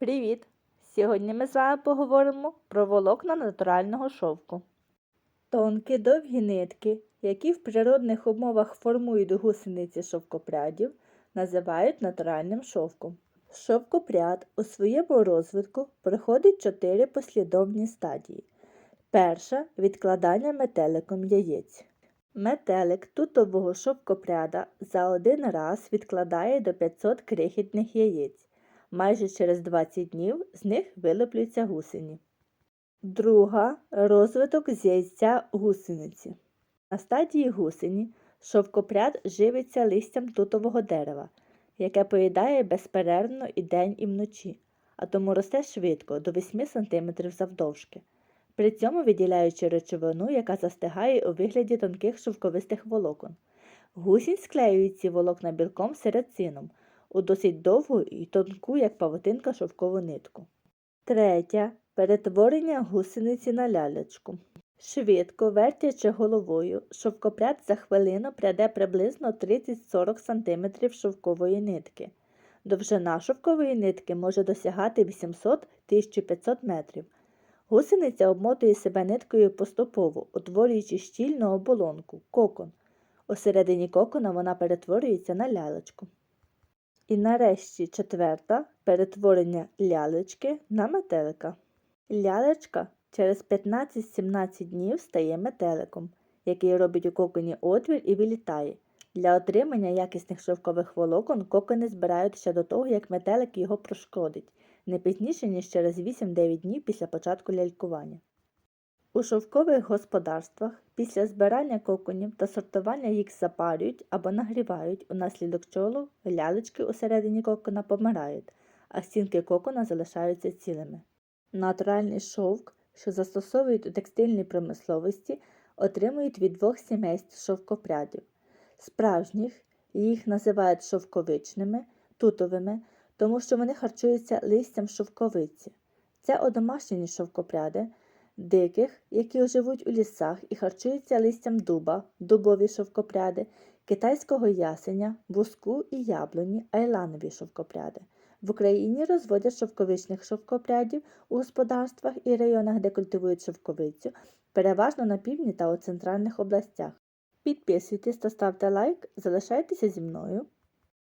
Привіт! Сьогодні ми з вами поговоримо про волокна натурального шовку. Тонкі довгі нитки, які в природних умовах формують гусениці шовкопрядів, називають натуральним шовком. Шовкопряд у своєму розвитку проходить чотири послідовні стадії. Перша відкладання метеликом яєць. Метелик тутового шовкопряда за один раз відкладає до 500 крихітних яєць. Майже через 20 днів з них вилуплюються гусені. Друга розвиток з яйця гусениці. На стадії гусені шовкопряд живиться листям тутового дерева, яке поїдає безперервно і день, і вночі, а тому росте швидко до 8 см завдовжки, при цьому виділяючи речовину, яка застигає у вигляді тонких шовковистих волокон. Гусінь склеює ці волокна білком середцином у досить довгу і тонку, як павутинка, шовкову нитку. Третя перетворення гусениці на лялечку. Швидко вертячи головою, шовкопряд за хвилину пряде приблизно 30-40 см шовкової нитки. Довжина шовкової нитки може досягати 800-1500 метрів. Гусениця обмотує себе ниткою поступово, утворюючи щільну оболонку кокон. Усередині кокона вона перетворюється на лялечку. І нарешті четверта перетворення лялечки на метелика. Лялечка через 15-17 днів стає метеликом, який робить у коконі отвір і вилітає. Для отримання якісних шовкових волокон кокони збирають ще до того, як метелик його прошкодить, не пізніше, ніж через 8-9 днів після початку лялькування. У шовкових господарствах після збирання коконів та сортування їх запарюють або нагрівають, унаслідок чого лялечки усередині кокона помирають, а стінки кокона залишаються цілими. Натуральний шовк, що застосовують у текстильній промисловості, отримують від двох сімейств шовкопрядів. Справжніх їх називають шовковичними, тутовими, тому що вони харчуються листям шовковиці. Це одомашнені шовкопряди диких, які живуть у лісах і харчуються листям дуба, дубові шовкопряди, китайського ясеня, буску і яблуні, айланові шовкопряди. В Україні розводять шовковичних шовкопрядів у господарствах і районах, де культивують шовковицю, переважно на півдні та у центральних областях. Підписуйтесь та ставте лайк, залишайтеся зі мною.